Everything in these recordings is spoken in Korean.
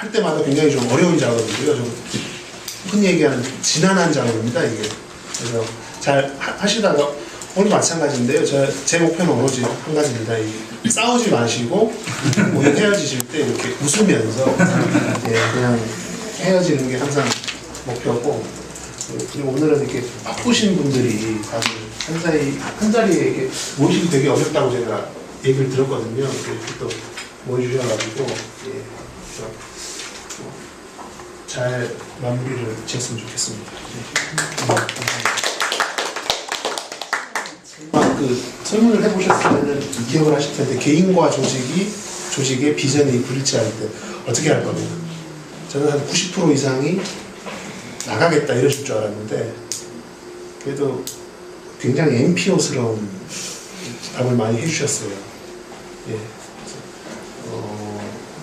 할 때마다 굉장히 좀 어려운 작업이고요. 좀 흔히 얘기하는 지난한 작업입니다. 이게 그래서 잘 하- 하시다가 오늘 마찬가지인데요. 저, 제 목표는 오로지 한 가지입니다. 이 싸우지 마시고 오늘 헤어지실 때 이렇게 웃으면서 예, 그냥 헤어지는 게 항상 목표고 그리고 오늘은 이렇게 바쁘신 분들이 다들 한 자리 한 자리에 이렇게 모시기 되게 어렵다고 제가 얘기를 들었거든요. 이렇게 또 모여주셔가지고 예, 잘 마무리를 지었으면 좋겠습니다. 아, 그 설문을 해보셨으면 기억을 하실 텐데 개인과 조직이 조직의 비전이 불일치할 때 어떻게 할 겁니까? 저는 한 90% 이상이 나가겠다 이러실 줄 알았는데 그래도 굉장히 NPO스러운 답을 많이 해주셨어요. 예. 어,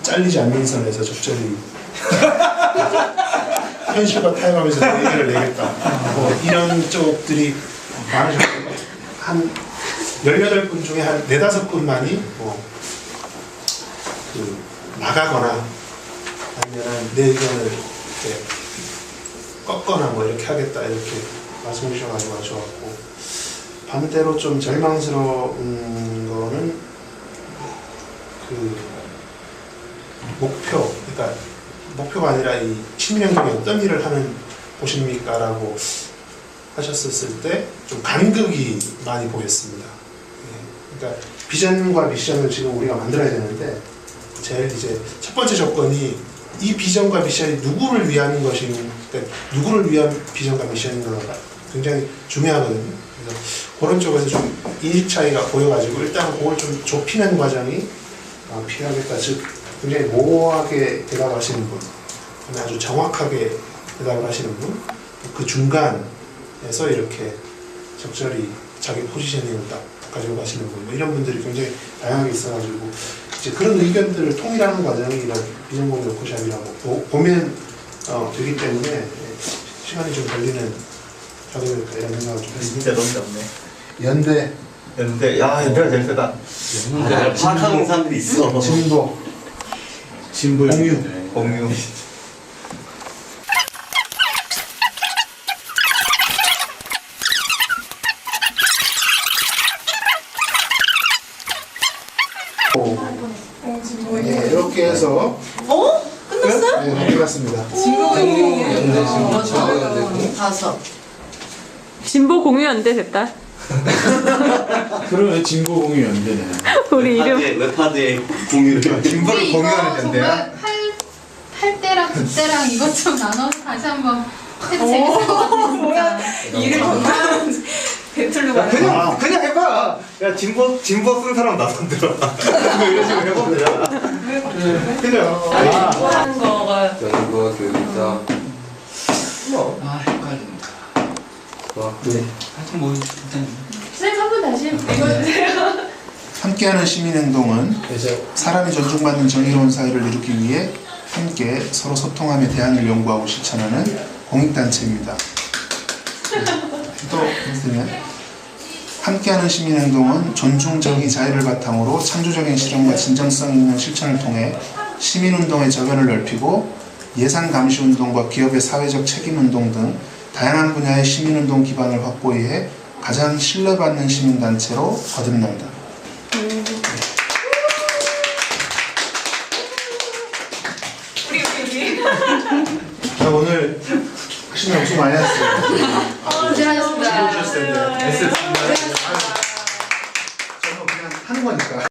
잘리지 않는 선에서 적절히 현실과 타협하면서 얘기를 내겠다. 뭐 이런 쪽들이 많으셨고 한 18분 중에 한 4, 5분만이 뭐 그 나가거나 아니면 내 의견을 이렇게 꺾거나 뭐 이렇게 하겠다 이렇게 말씀해 주셔가지고 아주 좋았고 반대로 좀 절망스러운 거는 그 목표 그러니까 목표가 아니라 이 신명경이 어떤 일을 하는 곳입니까? 라고 하셨을 때 좀 간극이 많이 보였습니다. 예, 그러니까 비전과 미션을 지금 우리가 만들어야 되는데 제일 이제 첫 번째 조건이 이 비전과 미션이 누구를 위한 것인 그러니까 누구를 위한 비전과 미션인가가 굉장히 중요하거든요. 그래서 그런 쪽에서 좀 인식 차이가 보여가지고 일단 그걸 좀 좁히는 과정이 어, 필요하겠다. 즉 굉장히 모호하게 대답하시는 분, 아주 정확하게 대답을 하시는 분, 그 중간에서 이렇게 적절히 자기 포지셔닝을 딱 가지고 가시는 분, 뭐 이런 분들이 굉장히 다양하게 있어가지고 이제 그런 의견들을 통일하는 과정이 이런 비전공유 워크샵이라고 보- 보면 어, 되기 때문에 예, 시간이 좀 걸리는 작업일까 이런 생각을 좀 했습니다. 연대, 근데 야 연대가 제일 세다. 아, 파악하는 사람들이 있어. 진보, 진보 공유. 공유. 네, 이렇게 해서 어? 끝났어요? 네, 끝났습니다. 연대 진보 다섯. 진보 공유 연대 됐다. 그러면 진보 공유 연대네. 우리 이름 웹하드에, 웹하드에 공유를. 진보를 공유하는 연대야. 할, 할 때랑 그때랑 이것 좀 나눠서 다시 한번 해도 재밌을 것 같아 진짜 이름 정말 배틀로 야 가는 그냥 그냥 해봐. 야 진보 진보 쓴 사람 나선 들어. 이런 식으로 해보면 되잖아. 그죠? 하는 거가 연구 교육자. 뭐. 아 헷갈 하여튼 뭐 일단 선생님 한 번 다시 읽어주세요. 함께하는 시민행동은 사람이 존중받는 정의로운 사회를 이루기 위해 함께 서로 소통하며 대안을 연구하고 실천하는 공익단체입니다. 또 있으면? 함께하는 시민행동은 존중, 정의, 자유를 바탕으로 창조적인 실험과 진정성 있는 실천을 통해 시민운동의 저변을 넓히고 예산 감시 운동과 기업의 사회적 책임 운동 등 다양한 분야의 시민운동 기반을 확보해 해 가장 신뢰받는 시민단체로 거듭난다. 음. 우리 우리 우리. 자 오늘 하시면 엄청 많이 했어요. 어, 고생하셨습니다. 네. 네. 저는 그냥 하는 거니까.